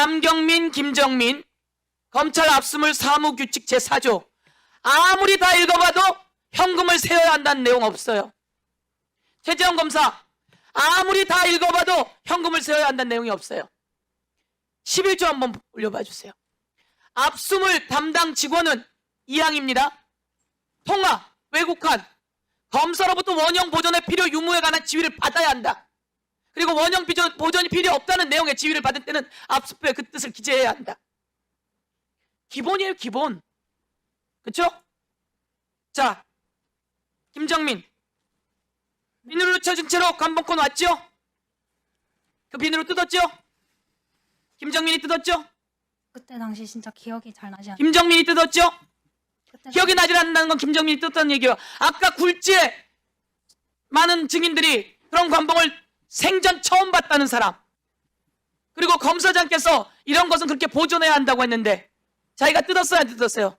남경민, 김정민 검찰 압수물 사무규칙 제4조 아무리 다 읽어봐도 현금을 세워야 한다는 내용 없어요. 최재형 검사 아무리 다 읽어봐도 현금을 세워야 한다는 내용이 없어요. 11조 한번 올려봐 주세요. 압수물 담당 직원은 이항입니다. 통화, 외국환, 검사로부터 원형 보존의 필요 유무에 관한 지휘를 받아야 한다. 그리고 원형 비전, 보존이 필요 없다는 내용의 지휘를 받을 때는 압수표에 그 뜻을 기재해야 한다. 기본이에요, 기본. 그쵸? 자, 김정민. 비늘로 쳐진 채로 관봉권 왔죠? 그 비늘로 뜯었죠? 김정민이 뜯었죠? 그때 당시 진짜 기억이 잘 나지 않아요. 김정민이 뜯었죠? 그때 기억이 나질 않는다는 건 김정민이 뜯었다는 얘기예요. 아까 굴지에 많은 증인들이 그런 관봉을 생전 처음 봤다는 사람. 그리고 검사장께서 이런 것은 그렇게 보존해야 한다고 했는데 자기가 뜯었어요, 안 뜯었어요?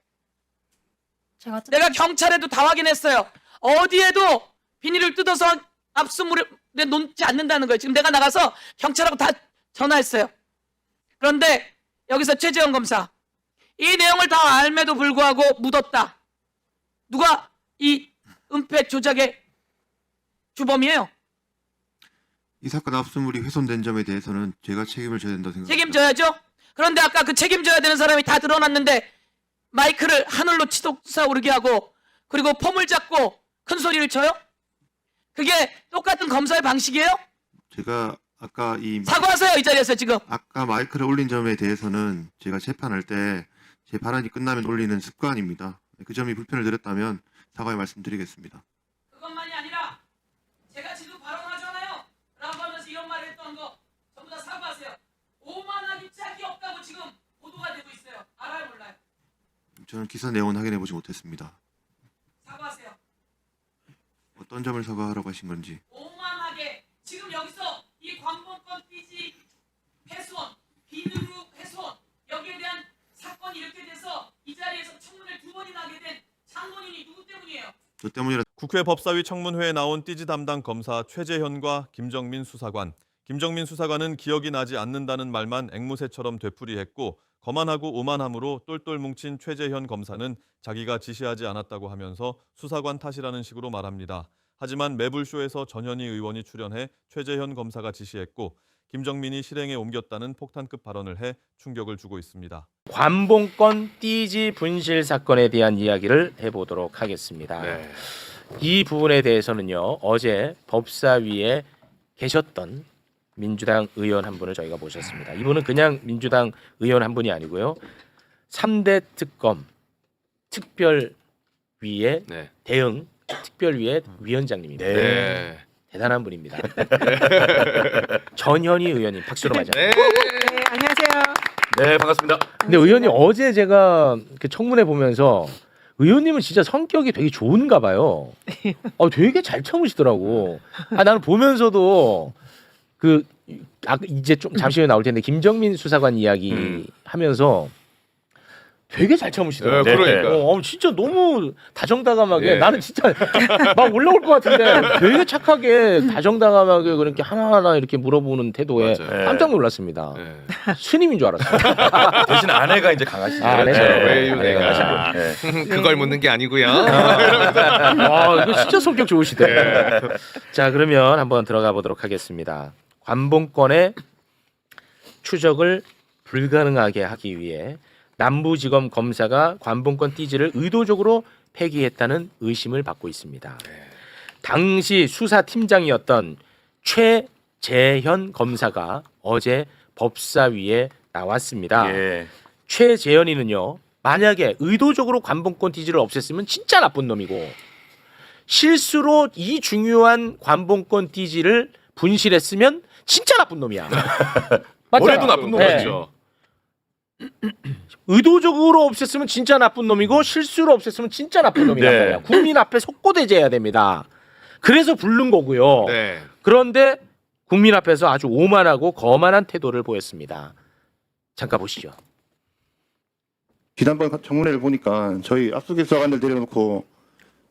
제가 뜯... 내가 경찰에도 다 확인했어요. 어디에도 비닐을 뜯어서 압수물에 놓지 않는다는 거예요. 지금 내가 나가서 경찰하고 다 전화했어요. 그런데 여기서 최재형 검사 이 내용을 다 알매도 불구하고 묻었다. 누가 이 은폐 조작의 주범이에요? 이 사건 압수물이 훼손된 점에 대해서는 제가 책임을 져야 된다고 생각합니다. 책임져야죠. 그런데 아까 그 책임져야 되는 사람이 다 드러났는데 마이크를 하늘로 치솟아 오르게 하고 그리고 폼을 잡고 큰 소리를 쳐요? 그게 똑같은 검사의 방식이에요? 제가 아까 이 마- 사과하세요 이 자리에서 지금. 아까 마이크를 올린 점에 대해서는 제가 재판할 때 제 발언이 끝나면 올리는 습관입니다. 그 점이 불편을 드렸다면 사과의 말씀드리겠습니다. 그것만이 아니라 제가 지금 발언하잖아요. 라고 하면서 이런 말을 했던 거 전부 다 사과하세요. 오만하기 짝이 없다고 지금 보도가 되고 있어요. 알아요 몰라요? 저는 기사 내용은 확인해 보지 못했습니다. 사과하세요. 어떤 점을 사과하라고 하신 건지 오만하게 지금 여기서 이 관본권 띠지 훼손, 비누루 훼손 여기에 대한 사건이 이렇게 돼서 이 자리에서 청문회 두 번이나 하게 된 장본인이 누구 때문이에요? 저 때문이라 국회 법사위 청문회에 나온 띠지 담당 검사 최재현과 김정민 수사관. 김정민 수사관은 기억이 나지 않는다는 말만 앵무새처럼 되풀이했고 거만하고 오만함으로 똘똘 뭉친 최재현 검사는 자기가 지시하지 않았다고 하면서 수사관 탓이라는 식으로 말합니다. 하지만 매불쇼에서 전현희 의원이 출연해 최재현 검사가 지시했고 김정민이 실행에 옮겼다는 폭탄급 발언을 해 충격을 주고 있습니다. 관봉권 띠지 분실 사건에 대한 이야기를 해보도록 하겠습니다. 이 부분에 대해서는요 어제 법사위에 계셨던 민주당 의원 한 분을 저희가 모셨습니다. 이분은 그냥 민주당 의원 한 분이 아니고요 3대 특검 특별위의 네. 대응 특별위의 위원장님입니다. 네. 대단한 분입니다. 전현희 의원님 박수로 맞아. 네. 네, 안녕하세요. 네, 반갑습니다. 근데 의원님 어제 제가 그 청문회 보면서 의원님은 진짜 성격이 되게 좋은가 봐요. 어, 되게 잘 참으시더라고. 아, 나는 보면서도 그 아, 이제 좀 잠시 후에 나올 텐데 김정민 수사관 이야기 음. 하면서 되게 잘 참으시더라고. 네, 그러니까요. 어, 어, 진짜 너무 다정다감하게 예. 나는 진짜 막 올라올 것 같은데 되게 착하게 다정다감하게 그렇게 하나하나 이렇게 물어보는 태도에 맞아요. 깜짝 놀랐습니다. 네. 스님인 줄 알았어요. 대신 아내가 이제 강하시죠. 아, 네. 그렇죠. 네. 왜 네. 유대가 네. 그걸 묻는 게 아니고요. 아, 이거 진짜 성격 좋으시대. 네. 자, 그러면 한번 들어가 보도록 하겠습니다. 관봉권의 추적을 불가능하게 하기 위해 남부지검 검사가 관봉권 띠지를 의도적으로 폐기했다는 의심을 받고 있습니다. 당시 수사팀장이었던 최재현 검사가 어제 법사위에 나왔습니다. 예. 최재현이는요 만약에 의도적으로 관봉권 띠지를 없앴으면 진짜 나쁜 놈이고 실수로 이 중요한 관봉권 띠지를 분실했으면 진짜 나쁜 놈이야. 맞잖아. 올해도 나쁜 네. 놈이죠. 의도적으로 없앴으면 진짜 나쁜 놈이고 실수로 없앴으면 진짜 나쁜 놈이란 네. 말이야. 국민 앞에 속고대제해야 됩니다. 그래서 부른 거고요. 네. 그런데 국민 앞에서 아주 오만하고 거만한 태도를 보였습니다. 잠깐 보시죠. 지난번 청문회를 보니까 저희 압수기소관들 데려놓고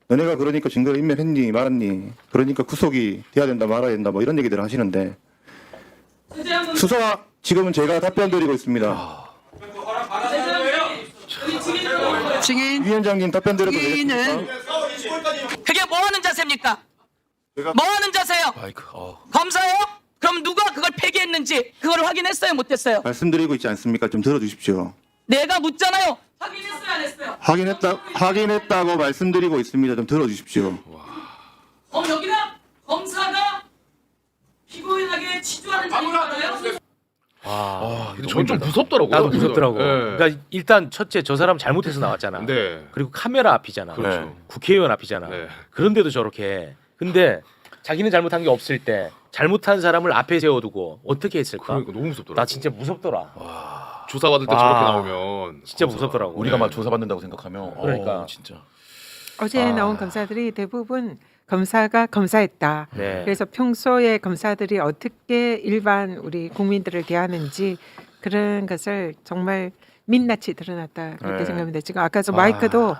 너네가 그러니까 증거를 인멸했니 말았니 그러니까 구속이 돼야 된다 말아야 된다 뭐 이런 얘기들을 하시는데 최재형 검사 수사 지금은 제가 답변 드리고 있습니다. 증인 위원장님 답변 드려도 되겠습니까? 증인은 그게 뭐 하는 자세입니까? 제가- 뭐 하는 자세요? 아이고. 어. 검사요? 그럼 누가 그걸 폐기했는지 그걸 확인했어요? 못했어요? 말씀드리고 있지 않습니까? 좀 들어주십시오. 내가 묻잖아요. 확인했어요? 안 했어요? 확인했다 확인했다고 말씀드리고 있습니다. 좀 들어주십시오. 어 여기가 검사가 피고인에게 치주하는 자리잖아요. 아, 근데 저는 좀 무섭더라고요. 나도 무섭더라고. 네. 그러니까 일단 첫째 저 사람 잘못해서 나왔잖아. 네. 그리고 카메라 앞이잖아. 그렇죠. 국회의원 앞이잖아. 네. 그런데도 저렇게. 해. 근데 자기는 잘못한 게 없을 때 잘못한 사람을 앞에 세워두고 어떻게 했을까? 그러니까 너무 무섭더라고. 나 진짜 무섭더라. 조사 받을 때 와. 저렇게 나오면 진짜 검사가. 무섭더라고. 우리가 막 조사받는다고 생각하면 그러니까. 어, 진짜. 어제 아. 나온 검사들이 대부분 검사가 검사했다. 네. 그래서 평소에 검사들이 어떻게 일반 우리 국민들을 대하는지 그런 것을 정말 민낯이 드러났다 그렇게 네. 생각합니다. 지금 아까 저 아. 마이크도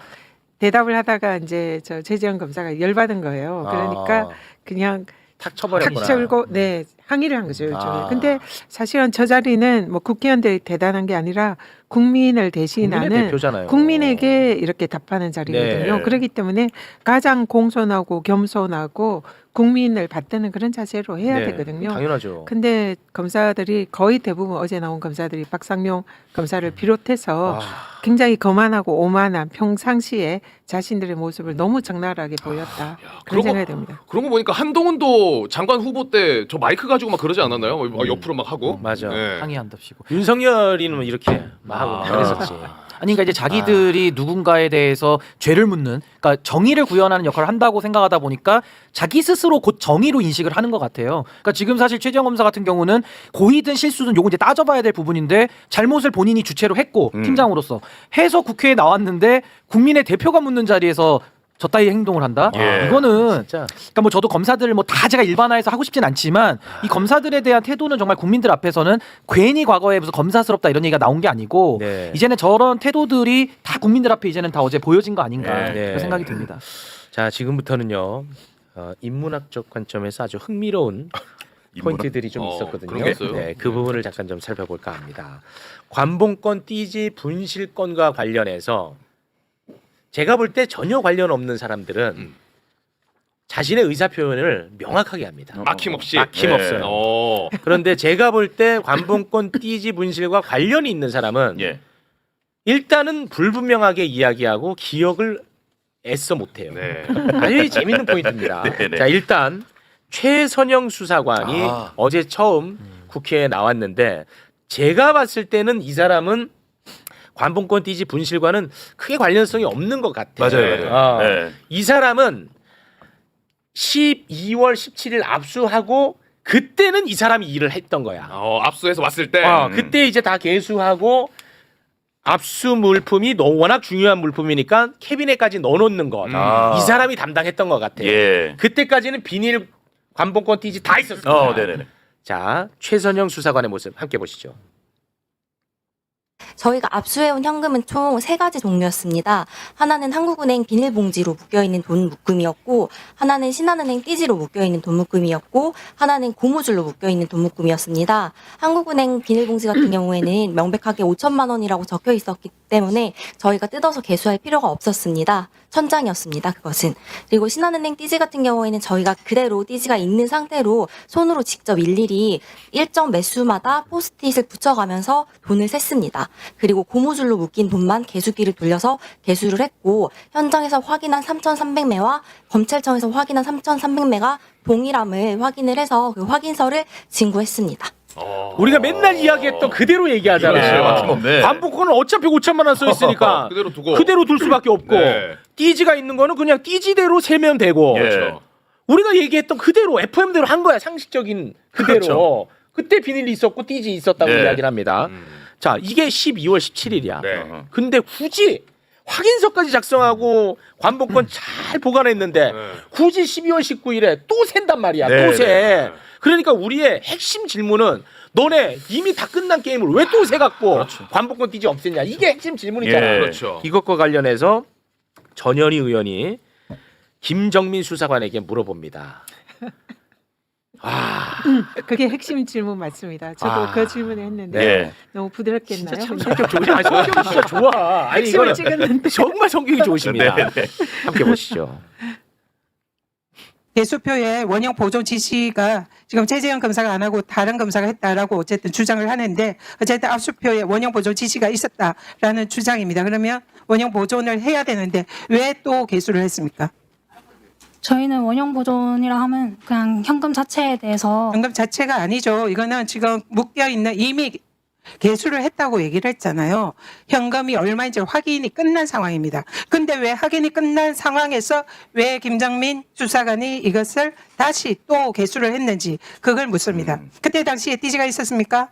대답을 하다가 이제 저 최재형 검사가 열받은 거예요. 그러니까 아, 그냥 탁탁 쳐버렸구나. 채울고 네 항의를 한 거죠. 요즘에. 아. 근데 사실은 저 자리는 뭐 국회의원들이 대단한 게 아니라 국민을 국민의 대신하는 대표잖아요. 국민에게 이렇게 답하는 자리거든요. 네. 그렇기 때문에 가장 공손하고 겸손하고 국민을 받드는 그런 자세로 해야 네, 되거든요. 당연하죠. 근데 검사들이 거의 대부분 어제 나온 검사들이 박상용 검사를 비롯해서 아, 굉장히 거만하고 오만한 평상시에 자신들의 모습을 너무 적나라하게 보였다. 그런 그런 거- 생각이 듭니다. 그런 거 보니까 한동훈도 장관 후보 때 저 마이크 가지고 막 그러지 않았나요? 막 옆으로 막 하고. 음. 맞아. 네. 항의한답시고. 윤석열이는 이렇게 막 하고 아. 막 그랬었지. 아니 그러니까 이제 자기들이 누군가에 대해서 죄를 묻는 그러니까 정의를 구현하는 역할을 한다고 생각하다 보니까 자기 스스로 곧 정의로 인식을 하는 것 같아요. 그러니까 지금 사실 최재형 검사 같은 경우는 고의든 실수든 요거 이제 따져봐야 될 부분인데 잘못을 본인이 주체로 했고 음. 팀장으로서 해서 국회에 나왔는데 국민의 대표가 묻는 자리에서 저 따위 행동을 한다? 예. 이거는 진짜 그러니까 뭐 저도 검사들을 뭐다 제가 일반화해서 하고 싶진 않지만 이 검사들에 대한 태도는 정말 국민들 앞에서는 괜히 과거에 무슨 검사스럽다 이런 얘기가 나온 게 아니고 네. 이제는 저런 태도들이 다 국민들 앞에 이제는 다 어제 보여진 거 아닌가 네. 그런 생각이 듭니다. 자 지금부터는요 어, 인문학적 관점에서 아주 흥미로운 포인트들이 좀 어, 있었거든요. 그런 게 있어요? 네, 그 부분을 잠깐 좀 살펴볼까 합니다. 관봉권 띠지 분실권과 관련해서 제가 볼 때 전혀 관련 없는 사람들은 음. 자신의 의사 표현을 명확하게 합니다. 막힘없이. 막힘없어요. 네. 어. 그런데 제가 볼 때 관봉권 띠지 분실과 관련이 있는 사람은 예. 일단은 불분명하게 이야기하고 기억을 애써 못해요. 네. 아주 재밌는 포인트입니다. 네 네. 자 일단 최선영 수사관이 아. 어제 처음 국회에 나왔는데 제가 봤을 때는 이 사람은 관봉권 띠지 분실과는 크게 관련성이 없는 것 같아요. 맞아요. 맞아요. 어, 네. 이 사람은 12월 17일 압수하고 그때는 이 사람이 일을 했던 거야. 어, 압수해서 왔을 때. 어, 음. 그때 이제 다 개수하고 압수 물품이 너 워낙 중요한 물품이니까 캐비넷까지 넣어놓는 것. 아. 이 사람이 담당했던 것 같아요. 예. 그때까지는 비닐 관봉권 띠지 다 있었습니다. 어, 네네네. 자, 최선영 수사관의 모습 함께 보시죠. 저희가 압수해온 현금은 총 세 가지 종류였습니다. 하나는 한국은행 비닐봉지로 묶여있는 돈 묶음이었고, 하나는 신한은행 띠지로 묶여있는 돈 묶음이었고, 하나는 고무줄로 묶여있는 돈 묶음이었습니다. 한국은행 비닐봉지 같은 경우에는 명백하게 5천만 원이라고 적혀 있었기 때문에 저희가 뜯어서 개수할 필요가 없었습니다. 천장이었습니다. 그것은. 그리고 신한은행 띠지 같은 경우에는 저희가 그대로 띠지가 있는 상태로 손으로 직접 일일이 일정 매수마다 포스트잇을 붙여가면서 돈을 셌습니다. 그리고 고무줄로 묶인 돈만 개수기를 돌려서 개수를 했고 현장에서 확인한 3,300매와 검찰청에서 확인한 3,300매가 동일함을 확인을 해서 그 확인서를 진구했습니다. 어. 우리가 맨날 이야기했던 그대로 얘기하잖아요. 그렇죠. 맞춤없네. 관봉권은 어차피 5천만 원 써 있으니까 그대로 두고. 그대로 둘 수밖에 없고 네. 띠지가 있는 거는 그냥 띠지대로 세면 되고 예. 그렇죠. 우리가 얘기했던 그대로 FM대로 한 거야 상식적인 그대로 그렇죠. 그때 비닐이 있었고 띠지 있었다고 네. 이야기를 합니다. 음. 자 이게 12월 17일이야. 네. 어. 근데 굳이 확인서까지 작성하고 관복권 잘 보관했는데 네. 굳이 12월 19일에 또 샌단 말이야. 네, 또 새. 네. 그러니까 우리의 핵심 질문은 너네 이미 다 끝난 게임을 왜 또 새 갖고 관복권 띠지 없앴냐? 이게 핵심 질문이잖아. 예. 그렇죠. 이것과 관련해서 전현희 의원이 김정민 수사관에게 물어봅니다. 아, 그게 핵심 질문 맞습니다. 저도 아. 그 질문을 했는데 네. 너무 진짜 부드럽겠나요? 참 근데 성격 좋으시. 아, 성격 진짜 좋아. 아니 핵심을 이거는 찍었는데 정말 성격이 좋으십니다. 네, 네. 함께 보시죠. 개수표에 원형 보존 지시가 지금 최재형 검사가 안 하고 다른 검사가 했다라고 어쨌든 주장을 하는데 어쨌든 압수표에 원형 보존 지시가 있었다라는 주장입니다. 그러면 원형 보존을 해야 되는데 왜 또 개수를 했습니까? 저희는 원형 보존이라 하면 그냥 현금 자체에 대해서 연금 자체가 아니죠. 이거는 지금 묶여 있는 이미 개수를 했다고 얘기를 했잖아요. 현금이 얼마인지 확인이 끝난 상황입니다. 근데 왜 확인이 끝난 상황에서 왜 김정민 수사관이 이것을 다시 또 개수를 했는지 그걸 묻습니다. 그때 당시에 띠지가 있었습니까?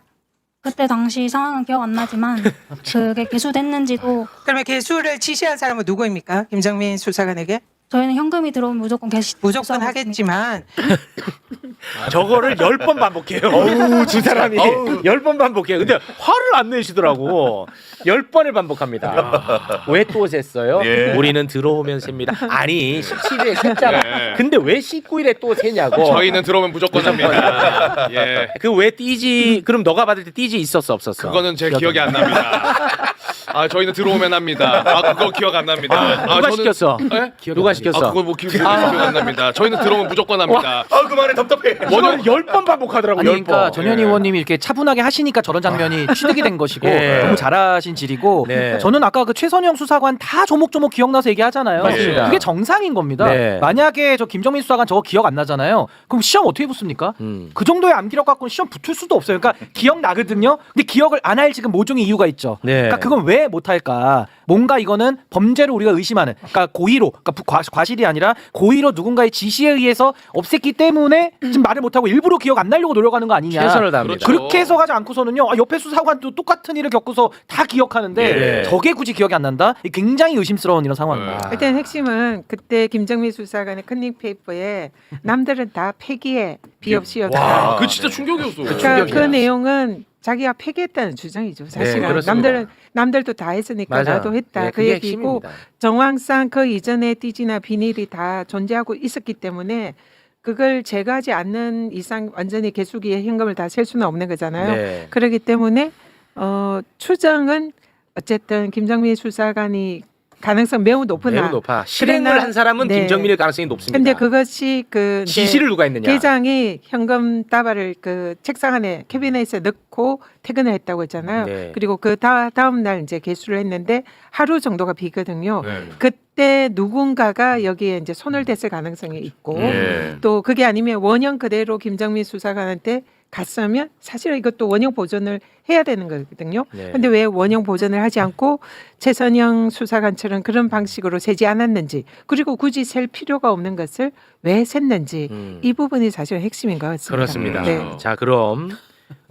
그때 당시 상황은 기억 안 나지만 그게 개수됐는지도 그러면 개수를 지시한 사람은 누구입니까? 김정민 수사관에게? 저희는 현금이 들어오면 무조건 개시 무조건 하겠지만 저거를 열 번 반복해요. 어우, 두 사람이 열 번 반복해요. 근데 화를 안 내시더라고. 열 번을 반복합니다. 왜 또 셌어요? 예. 우리는 들어오면 셉니다. 아니, 17일에 셌잖아. 네. 근데 왜 19일에 또 세냐고. 저희는 들어오면 무조건 합니다. 예. 그 왜 띠지 그럼 너가 받을 때 띠지 있었어 없었어? 그거는 제 기억이 안 납니다. 아 저희는 들어오면 합니다. 아 그거 기억 안 납니다. 아, 누가 저는- 시켰어? 예? 누가 시켰어? 아 그거 뭐 기억, 기억 안 납니다. 저희는 들어오면 무조건 합니다. 아 그만해 답답해. 이걸 열번 반복하더라고. 아니 열 그러니까 번. 전현 예. 의원님이 이렇게 차분하게 하시니까 저런 장면이 취득이 된 것이고 예. 너무 잘하신 질이고 네. 저는 아까 그 최선영 수사관 다 조목조목 기억나서 얘기하잖아요. 맞습니다. 그게 정상인 겁니다. 네. 만약에 저 김정민 수사관 저거 기억 안 나잖아요. 그럼 시험 어떻게 붙습니까? 음. 그 정도의 암기력 갖고는 시험 붙을 수도 없어요. 그러니까 기억 나거든요. 근데 기억을 안 할 지금 모종의 이유가 있죠. 네. 그러니까 그건 왜 못할까? 뭔가 이거는 범죄를 우리가 의심하는, 그러니까 고의로, 그러니까 부- 과, 과실이 아니라 고의로 누군가의 지시에 의해서 없앴기 때문에 지금 말을 못하고 일부러 기억 안 나려고 노력하는 거 아니냐? 최선을 다합니다. 그렇죠. 그렇게 해서 가지 않고서는요. 아, 옆에 수사관도 똑같은 일을 겪고서 다 기억하는데 예. 저게 굳이 기억이 안 난다? 이게 굉장히 의심스러운 이런 상황입니다. 아. 일단 핵심은 그때 김정민 수사관의 컨닝 페이퍼에 남들은 다 폐기해 비 없이였다. 와, 그 진짜 충격이었어. 그러니까 그 충격이야. 내용은 자기가 폐기했다는 주장이죠. 사실은 네, 그렇습니다. 남들은 남들도 다 했으니까 맞아. 나도 했다 네, 그 그게 얘기고 핵심입니다. 정황상 그 이전에 띠지나 비닐이 다 존재하고 있었기 때문에 그걸 제거하지 않는 이상 완전히 개수기에 현금을 다 셀 수는 없는 거잖아요. 네. 그렇기 때문에 어, 추정은 어쨌든 김정민 수사관이 가능성 매우 높으나 매우 높아. 실행을 그러나- 한 사람은 네. 김정민일 가능성이 높습니다. 근데 그것이 그 이제 지시를 누가 했느냐? 계장이 현금 다발을 그 책상 안에 캐비넷에 넣고 퇴근을 했다고 했잖아요. 네. 그리고 그 다, 다음 날 이제 개수를 했는데 하루 정도가 비거든요. 네. 그때 누군가가 여기에 이제 손을 댔을 가능성이 있고 예. 또 그게 아니면 원형 그대로 김정민 수사관한테 갔으면 사실 이것도 원형 보존을 해야 되는 거거든요. 네. 근데 왜 원형 보존을 하지 않고 최선영 수사관처럼 그런 방식으로 세지 않았는지 그리고 굳이 셀 필요가 없는 것을 왜 샜는지 음. 이 부분이 사실 핵심인 것 같습니다. 그렇습니다. 네. 자, 그럼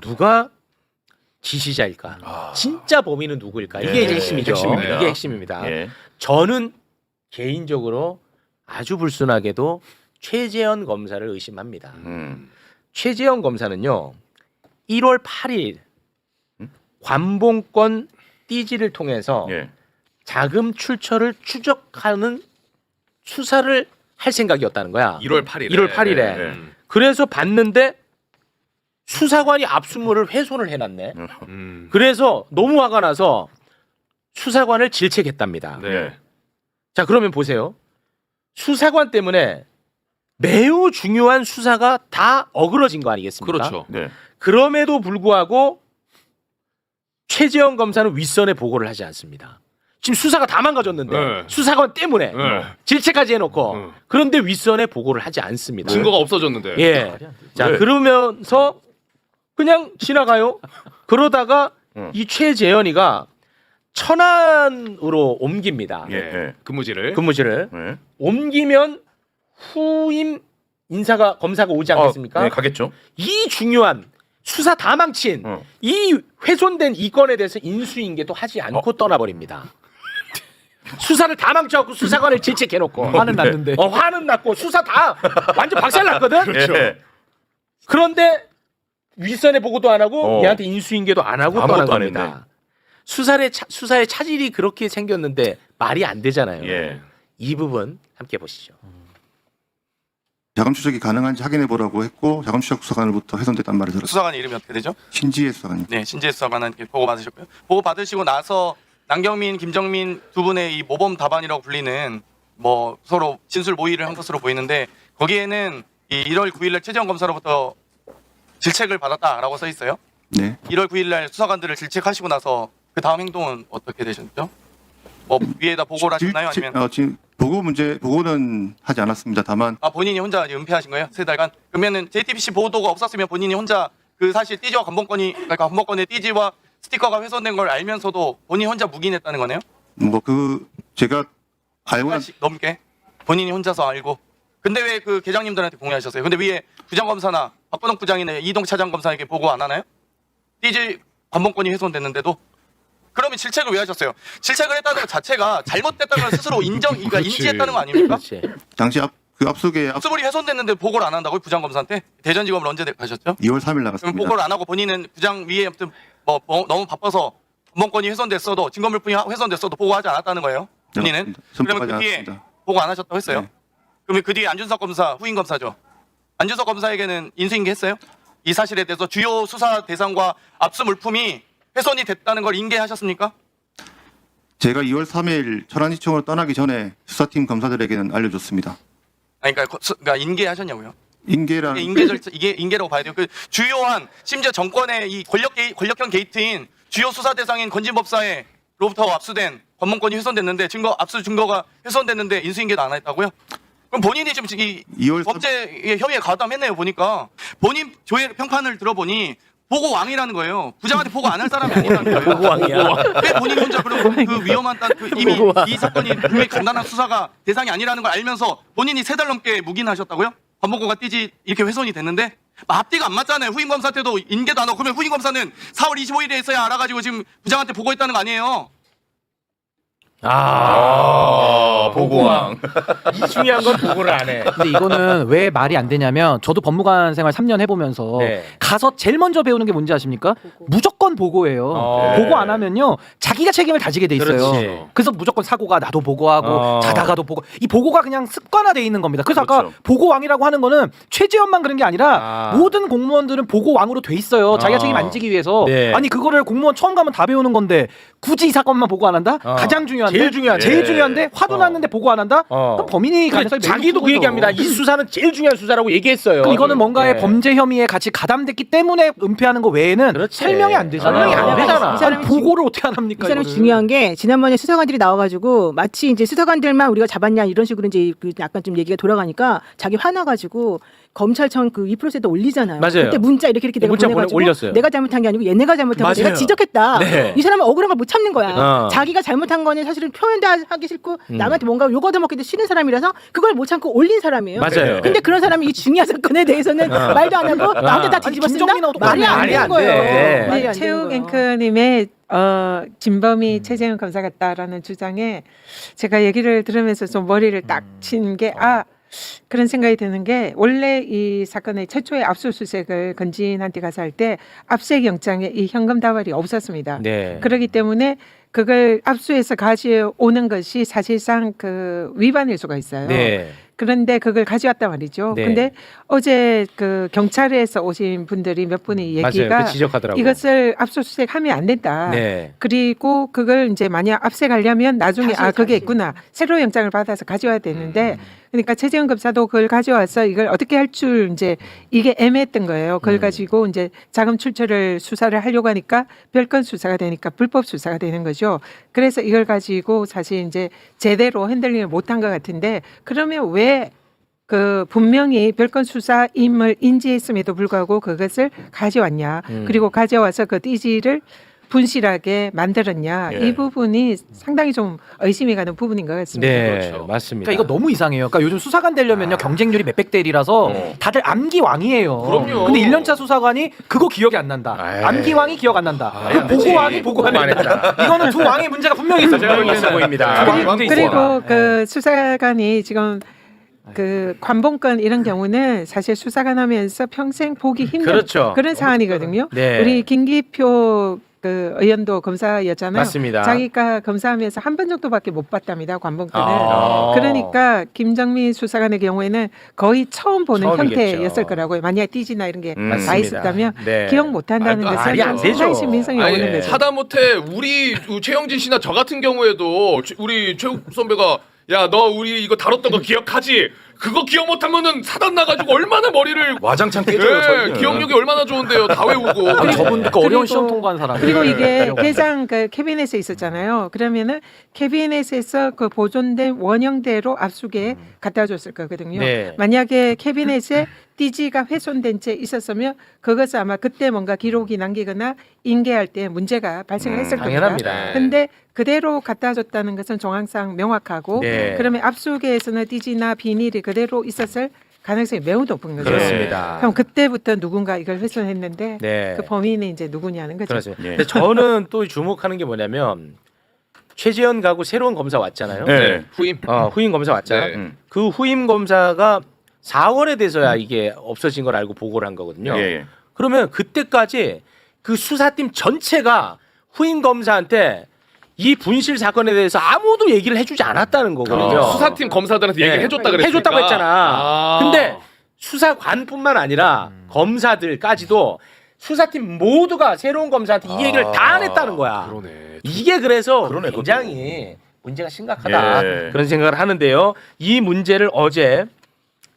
누가 지시자일까? 아. 진짜 범인은 누구일까? 이게 예, 이제 핵심이죠. 핵심입니다. 이게 핵심입니다. 예. 저는 개인적으로 아주 불순하게도 최재현 검사를 의심합니다. 음. 최재현 검사는요. 1월 8일 관봉권 띠지를 통해서 예. 자금 출처를 추적하는 수사를 할 생각이었다는 거야. 1월 8일에. 1월 8일에. 네. 그래서 봤는데 수사관이 압수물을 훼손을 해놨네. 음. 그래서 너무 화가 나서 수사관을 질책했답니다. 네. 자 그러면 보세요. 수사관 때문에 매우 중요한 수사가 다 어그러진 거 아니겠습니까? 그렇죠. 네. 그럼에도 불구하고 최재형 검사는 윗선에 보고를 하지 않습니다. 지금 수사가 다 망가졌는데 네. 수사관 때문에 네. 질책까지 해놓고 음. 그런데 윗선에 보고를 하지 않습니다. 증거가 없어졌는데. 예. 자 왜? 그러면서 그냥 지나가요. 그러다가 음. 이 최재현이가 천안으로 옮깁니다. 예. 예. 근무지를. 근무실을 예. 옮기면 후임 인사가 검사가 오지 않겠습니까? 아, 네, 가겠죠. 이 중요한 수사 다 망친 어. 이 훼손된 이 건에 대해서 인수인계도 하지 않고 떠나버립니다. 수사를 다 망쳐갖고 수사관을 질책해놓고 화는 났는데. 어, 화는 났고 수사 다 완전 박살났거든. 그렇죠. 예. 그런데 윗선에 보고도 안 하고 어. 얘한테 인수인계도 안 하고 아무것도 떠난 안 했네. 겁니다. 수사의 차, 수사의 차질이 그렇게 생겼는데 말이 안 되잖아요. 예. 이 부분 함께 보시죠. 자금 추적이 가능한지 확인해 보라고 했고 자금 추적 수사관으로부터 훼손됐단 말을 들었습니다. 수사관 이름이 어떻게 되죠? 신지혜 수사관님. 네, 신재 수사관한테 보고 받으셨고요. 보고 받으시고 나서 남경민, 김정민 두 분의 이 모범 답안이라고 불리는 뭐 서로 진술 모의를 한 것으로 보이는데 거기에는 이 1월 9일날 최재형 검사로부터 질책을 받았다라고 써 있어요. 네. 1월 9일날 수사관들을 질책하시고 나서 그 다음 행동은 어떻게 되셨죠? 뭐 위에다 보고를 하셨나요? 질- 아니면 어, 지금 보고 문제 보고는 하지 않았습니다. 다만 아 본인이 혼자 은폐하신 거예요? 세 달간? 그러면은 JTBC 보도가 없었으면 본인이 혼자 그 사실 띠지와 관본권이 그러니까 관본권의 띠지와 스티커가 훼손된 걸 알면서도 본인 혼자 묵인했다는 거네요? 뭐 그 제가 알고 난 넘게 본인이 혼자서 알고 근데 왜 그 계장님들한테 공유하셨어요? 근데 위에 부장검사나 박건옥 부장이나 이동 차장 검사에게 보고 안 하나요? 띠지 관본권이 훼손됐는데도 그러면 질책을 왜 하셨어요? 질책을 했다는 것 자체가 잘못됐다는 걸 스스로 인정, 그러니까 인지했다는 거 아닙니까? 그렇지. 당시 앞, 그 압수계 압, 수불이 훼손됐는데 보고를 안 한다고요? 부장검사한테? 대전지검을 언제 가셨죠? 2월 3일 그럼 나갔습니다. 보고를 안 하고 본인은 부장 위에 아무튼 뭐, 뭐 너무 바빠서 본권이 훼손됐어도 증거물품이 훼손됐어도 보고하지 않았다는 거예요. 본인은 그러면 그 뒤에 선포하지 보고 안 하셨다고 했어요. 네. 그러면 그 뒤에 안준석 검사 후임 검사죠. 안준석 검사에게는 인수인계했어요. 이 사실에 대해서 주요 수사 대상과 압수 물품이 훼손이 됐다는 걸 인계하셨습니까? 제가 2월 3일 철안시청으로 떠나기 전에 수사팀 검사들에게는 알려줬습니다. 아니, 그러니까, 거- 수- 그러니까 인계하셨냐고요. 이게 인계 절차 이게 인계라고 봐야 돼요. 그 주요한 심지어 정권의 이 권력 게, 권력형 게이트인 주요 수사 대상인 건진법사에로부터 압수된 관문권이 훼손됐는데 증거 압수 증거가 훼손됐는데 인수인계도 안 했다고요? 그럼 본인이 지금 이 2월 3일 범죄 혐의에 가담했네요 보니까 본인 조회 평판을 들어보니 보고 왕이라는 거예요. 부장한테 보고 안 할 사람이 아니라는 거예요. 보고 왕이야. 왜 본인이 혼자 그럼 그 위험한 땅, 그 이미 이 사건이 분명히 간단한 수사가 대상이 아니라는 걸 알면서 본인이 세 달 넘게 묵인하셨다고요? 법무부가 띠지 이렇게 훼손이 됐는데 앞뒤가 안 맞잖아요. 후임 검사 때도 인계도 안 하고 그러면 후임 검사는 4월 25일에 있어야 알아가지고 지금 부장한테 보고했다는 거 아니에요? 아, 보고왕. 이 중요한 건 보고를 안 해. 근데 이거는 왜 말이 안 되냐면 저도 법무관 생활 3년 해보면서 네. 가서 제일 먼저 배우는 게 뭔지 아십니까? 무조건 보고예요. 어. 보고 안 하면요 자기가 책임을 다지게 돼 있어요. 그렇지. 그래서 무조건 사고가 나도 보고하고 어. 자다가도 보고 이 보고가 그냥 습관화돼 있는 겁니다. 그래서 아까 그렇죠. 보고왕이라고 하는 거는 최재원만 그런 게 아니라 아. 모든 공무원들은 보고왕으로 돼 있어요. 자기가 어. 책임 안 지기 위해서. 네. 아니 그거를 공무원 처음 가면 다 배우는 건데 굳이 이 사건만 보고 안 한다? 어. 가장 중요한데 제일 중요한데. 제일 중요한데 화도 어. 났는데 보고 안 한다? 어. 그럼 범인이 가능성이 매우 자기도 그 얘기합니다. 이 수사는 제일 중요한 수사라고 얘기했어요. 그럼 이거는 뭔가의 네. 범죄 혐의에 같이 가담됐기 때문에 은폐하는 거 외에는 그렇지. 설명이 안 되잖아요. 설명이 안 되잖아. 아니, 이 사람이 보고를 어떻게 안 합니까? 이 사람이 이거를. 중요한 게 지난번에 수사관들이 나와가지고 마치 이제 수사관들만 우리가 잡았냐 이런 식으로 이제 그 약간 좀 얘기가 돌아가니까 자기 화나가지고 검찰청 그 이프로세도 올리잖아요. 맞아요. 그때 문자 이렇게 이렇게 내가 문자 보내가지고 보내- 올렸어요. 내가 잘못한 게 아니고 얘네가 잘못한 거 맞아요. 내가 지적했다. 네. 이 사람은 억울한 걸 못 참는 거야. 어. 자기가 잘못한 거는 사실은 표현도 하기 싫고 음. 남한테 뭔가 욕 얻어먹기도 싫은 사람이라서 그걸 못 참고 올린 사람이에요. 맞아요. 근데 그런 사람이 이 중요한 사건에 대해서는 어. 말도 안 하고 나한테 다 뒤집어 쓴다? 김정민하고도 말이 안 말이 되는 안 거예요. 돼. 말이 안 되는 거예요. 앵커님의 어, 진범이 최재형 검사 같다라는 주장에 제가 얘기를 들으면서 좀 머리를 딱 친 게 아 그런 생각이 드는 게 원래 이 사건의 최초의 압수수색을 건진한테 가서 할 때 압수수색 영장에 이 현금 다발이 없었습니다. 네. 그렇기 때문에 그걸 압수해서 가져오는 것이 사실상 그 위반일 수가 있어요. 네. 그런데 그걸 가져왔단 말이죠. 네. 근데 어제 그 경찰에서 오신 분들이 몇 분이 맞아요. 얘기가 그 지적하더라고요. 이것을 압수수색하면 안 된다. 네. 그리고 그걸 이제 만약 압색하려면 나중에 다시, 아 그게. 있구나 새로 영장을 받아서 가져와야 되는데 음. 그러니까 최재형 검사도 그걸 가져와서 이걸 어떻게 할 줄 이제 이게 애매했던 거예요. 그걸 음. 가지고 이제 자금 출처를 수사를 하려고 하니까 별건 수사가 되니까 불법 수사가 되는 거죠. 그래서 이걸 가지고 사실 이제 제대로 핸들링을 못한 것 같은데 그러면 왜 그 분명히 별건 수사임을 인지했음에도 불구하고 그것을 가져왔냐 음. 그리고 가져와서 그 띠지를 분실하게 만들었냐 예. 이 부분이 상당히 좀 의심이 가는 부분인 것 같습니다. 네. 그렇죠. 맞습니다. 그러니까 이거 너무 이상해요. 그러니까 요즘 수사관 되려면요 경쟁률이 몇백 대 1이라서 어. 다들 암기왕이에요. 그럼요. 근데 1년차 수사관이 그거 기억이 안 난다. 아이. 암기왕이 기억 안 난다. 아, 그안 되지. 보고왕이 보고 안 보고 안 한다. 이거는 두 왕의 문제가 분명히 있어. 제가 분명히 있어 보입니다. 두 왕의 문제 있어요. 그리고 그 수사관이 지금 그 관본권 이런 경우는 사실 수사관 하면서 평생 보기 힘든 그렇죠. 런 사안이거든요. 네. 우리 김기표 그 의원도 검사였잖아요. 맞습니다. 자기가 검사하면서 한 번 정도밖에 못 봤답니다. 관봉권을. 아. 그러니까 김정민 수사관의 경우에는 거의 처음 보는 처음이겠죠. 형태였을 거라고요. 만약에 띠지나 이런 게다 음. 맞습니다. 있었다면 네. 기억 못 한다는 말이 안좀 되죠. 상당히 신빙성이 아니, 없는 거죠. 하다못해 우리 최영진 씨나 저 같은 경우에도 최- 우리 최욱 선배가 야 너 우리 이거 다뤘던 거 기억하지? 그거 기억 못하면은 사단 나가지고 얼마나 머리를 와장창 깨져요. 예, 저희는. 기억력이 얼마나 좋은데요. 다 외우고. 아, 저분 그 어려운 그리고- 시험 통과한 사람. 그리고 이게 개장 그 캐비넷에 있었잖아요. 그러면은 캐비넷에서 그 보존된 원형대로 압수에 갖다 줬을 거거든요. 네. 만약에 캐비넷에 띠지가 훼손된 채 있었으면 그것을 아마 그때 뭔가 기록이 남기거나 인계할 때 문제가 발생을 했을 겁니다. 당연합니다. 근데 그대로 갖다 줬다는 것은 정황상 명확하고 네. 그러면 압수계에서는 띠지나 비닐이 그대로 있었을 가능성이 매우 높은 거죠. 그렇습니다. 그럼 그때부터 누군가 이걸 훼손했는데 네. 그 범인이 이제 누구냐는 거죠. 그렇습니다. 예. 근데 저는 또 주목하는 게 뭐냐면 최재현 가고 새로운 검사 왔잖아요. 네. 후임. 어, 후임 검사 왔잖아요. 네. 음. 그 후임 검사가 4월에 돼서야 이게 없어진 걸 알고 보고를 한 거거든요. 예, 예. 그러면 그때까지 그 수사팀 전체가 후임 검사한테 이 분실 사건에 대해서 아무도 얘기를 해주지 않았다는 거거든요. 어, 수사팀 검사들한테 얘기를 네. 해줬다 그랬으니까. 해줬다고 했잖아. 아. 근데 수사관뿐만 아니라 검사들까지도 수사팀 모두가 새로운 검사한테 이 얘기를 다 안 했다는 거야. 그러네. 이게 그래서 그러네, 굉장히 문제가 심각하다 예. 그런 생각을 하는데요. 이 문제를 어제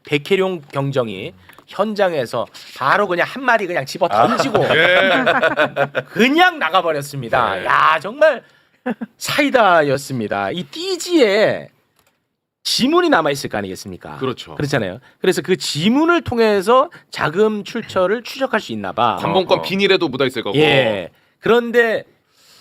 백혜룡 경정이 현장에서 바로 그냥 한 마리 그냥 집어 던지고 예. 그냥 나가버렸습니다. 네. 야 정말 사이다였습니다. 이 띠지에 지문이 남아 있을 거 아니겠습니까? 그렇죠. 그렇잖아요. 그래서 그 지문을 통해서 자금 출처를 추적할 수 있나 봐. 관봉권 어. 비닐에도 묻어 있을 거고. 예. 그런데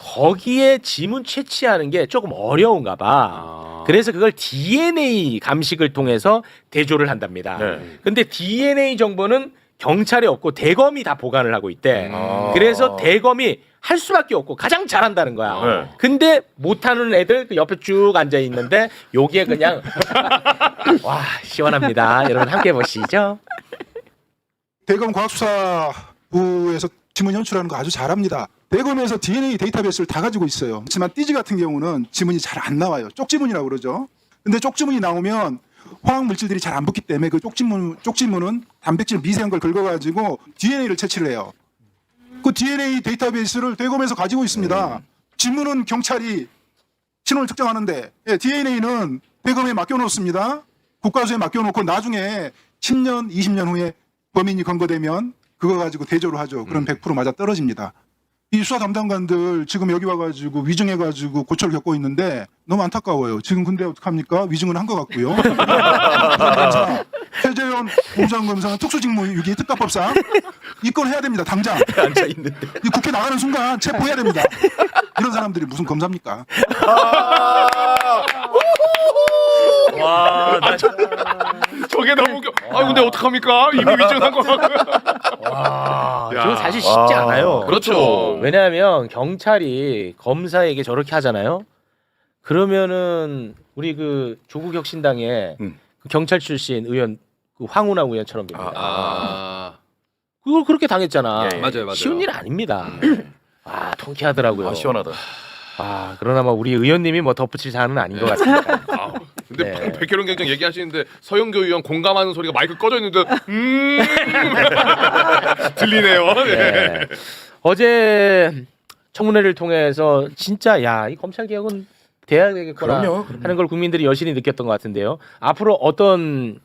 거기에 지문 채취하는 게 조금 어려운가 봐. 아. 그래서 그걸 DNA 감식을 통해서 대조를 한답니다. 네. 근데 DNA 정보는 경찰에 없고 대검이 다 보관을 하고 있대. 아. 그래서 대검이 할 수밖에 없고 가장 잘한다는 거야. 네. 근데 못하는 애들 그 옆에 쭉 앉아 있는데 요게 그냥 와 시원합니다. 여러분 함께 보시죠. 대검 과학수사부에서 지문 연출하는 거 아주 잘합니다. 대검에서 DNA 데이터베이스를 다 가지고 있어요. 하지만 띠지 같은 경우는 지문이 잘 안 나와요. 쪽지문이라고 그러죠. 근데 쪽지문이 나오면 화학 물질들이 잘 안 붙기 때문에 그 쪽지문 쪽지문은 단백질 미세한 걸 긁어가지고 DNA를 채취를 해요. 그 DNA 데이터베이스를 대검에서 가지고 있습니다. 지문은 경찰이 신원을 특정하는데 예, DNA는 대검에 맡겨놓습니다. 국가수에 맡겨놓고 나중에 10년, 20년 후에 범인이 검거되면 그거 가지고 대조를 하죠. 그럼 100% 맞아 떨어집니다. 이 수사 담당관들 지금 여기 와가지고 위증해가지고 고초를 겪고 있는데 너무 안타까워요. 지금 근데 어떡합니까? 위증은 한 것 같고요. 검사, 최재현 공장검사는 특수직무 유기 특가법상 입건해야 됩니다. 당장. 앉아 있는데. 이 국회 나가는 순간 체포해야 됩니다. 이런 사람들이 무슨 검사입니까? 와, 나 저게 너무 웃겨. 아 근데 어떡합니까? 이미 위증한 거 같고. 와, 야. 저거 사실 쉽지 아, 않아요. 그렇죠. 왜냐하면 경찰이 검사에게 저렇게 하잖아요. 그러면은 우리 그 조국 혁신당의 음. 그 경찰 출신 의원 그 황운하 의원처럼 됩니다. 아. 그걸 그렇게 당했잖아. 예, 예. 맞아요, 맞아요. 쉬운 일 아닙니다. 아 통쾌하더라고요. 아, 시원하다. 아, 그러나 뭐 우리 의원님이 뭐 덧붙일 사안은 아닌 것 같습니다. 아, 근데 네. 백혜룡 경정 얘기하시는데 서영교 의원 공감하는 소리가 마이크 꺼져 있는데 음 들리네요. 네. 네. 어제 청문회를 통해서 진짜 야 이 검찰 개혁은 돼야 되겠구나 그럼요, 그럼요. 하는 걸 국민들이 여실히 느꼈던 것 같은데요. 앞으로 어떤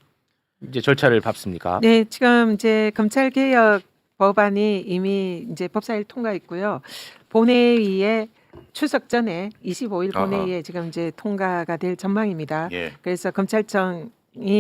이제 절차를 밟습니까? 네, 지금 이제 검찰 개혁 법안이 이미 이제 법사위를 통과했고요. 본회의에 추석 전에 25일 아하. 본회의에 지금 이제 통과가 될 전망입니다. 예. 그래서 검찰청이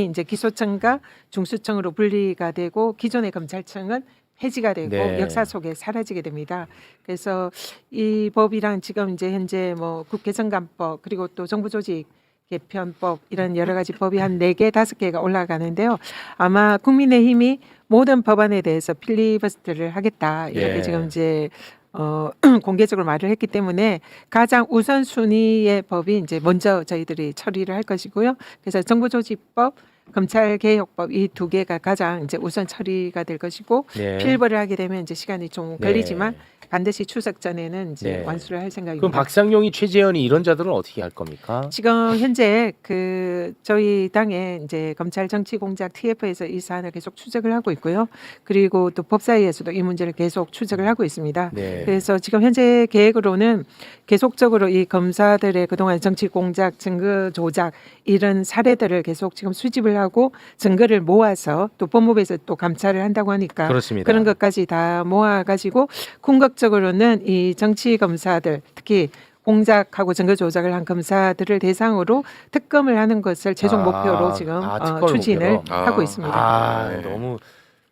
이제 기소청과 중수청으로 분리가 되고 기존의 검찰청은 폐지가 되고 네. 역사 속에 사라지게 됩니다. 그래서 이 법이랑 지금 이제 현재 뭐 국회정감법 그리고 또 정부 조직 개편법 이런 여러 가지 법이 한 네 개 다섯 개가 올라가는데요. 아마 국민의힘이 모든 법안에 대해서 필리버스터를 하겠다 이렇게 예. 지금 이제 어, 공개적으로 말을 했기 때문에 가장 우선 순위의 법이 이제 먼저 저희들이 처리를 할 것이고요. 그래서 정부조직법 검찰 개혁법 이 두 개가 가장 이제 우선 처리가 될 것이고 네. 필벌을 하게 되면 이제 시간이 좀 네. 걸리지만 반드시 추석 전에는 이제 네. 완수를 할 생각입니다. 그럼 박상용이 최재현이 이런 자들은 어떻게 할 겁니까? 지금 현재 그 저희 당에 이제 검찰 정치 공작 TF에서 이 사안을 계속 추적을 하고 있고요. 그리고 또 법사위에서도 이 문제를 계속 추적을 하고 있습니다. 네. 그래서 지금 현재 계획으로는 계속적으로 이 검사들의 그동안 정치 공작, 증거 조작 이런 사례들을 계속 지금 수집을 하고 증거를 모아서 또 법무부에서 또 감찰을 한다고 하니까 그렇습니다. 런 것까지 다 모아 가지고 궁극적으로는 이 정치 검사들 특히 공작하고 증거 조작을 한 검사들을 대상으로 특검을 하는 것을 최종 아, 목표로 지금 아, 어, 특검을 추진을 목표로? 하고 아. 있습니다. 아, 네. 너무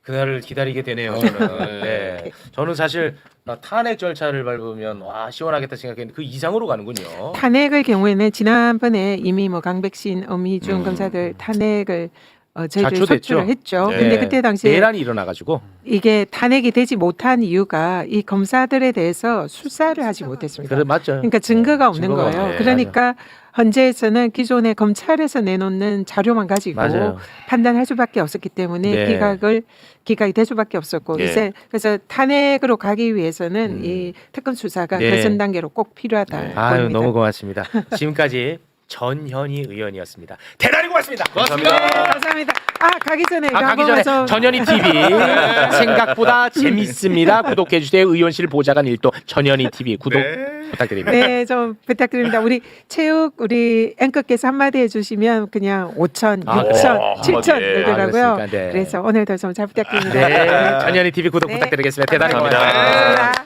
그날을 기다리게 되네요. 저는. 네. 저는 사실 아, 탄핵 절차를 밟으면 와 시원하겠다 생각했는데 그 이상으로 가는군요. 탄핵의 경우에는 지난번에 이미 뭐 강백신, 엄희중 음. 검사들 탄핵을 어, 저희들이 자초됐죠. 소추를 했죠. 네. 근데 그때 당시에 내란이 일어나가지고 이게 탄핵이 되지 못한 이유가 이 검사들에 대해서 수사를 하지 못했습니다. 그래 맞죠. 그러니까 증거가 없는 증거가 거예요. 없네. 그러니까 헌재에서는 기존의 검찰에서 내놓는 자료만 가지고 맞아요. 판단할 수밖에 없었기 때문에 네. 기각을 기각이 될 수밖에 없었고 예. 이제 그래서 탄핵으로 가기 위해서는 음. 이 특검 수사가 네. 결선 단계로 꼭 필요하다. 네. 아유 보입니다. 너무 고맙습니다. 지금까지 전현희 의원이었습니다. 대단히 고맙습니다. 고맙습니다. 네, 감사합니다. 아 가기 전에 이거 아, 가기 한 전에 번만 좀 전현희 TV 생각보다 재밌습니다. 구독해 주세요. 의원실 보좌관 일도 전현희 TV 구독 부탁드립니다. 네, 좀 부탁드립니다. 우리 체육 우리 앵커께서 한마디 해주시면 그냥 5천, 아, 6천, 그래요? 7천 한마디. 예. 되더라고요. 아, 네. 그래서 오늘도 좀 잘 부탁드립니다. 네, 전현희 TV 구독 네. 부탁드리겠습니다. 대단히 감사합니다. 고맙습니다. 감사합니다.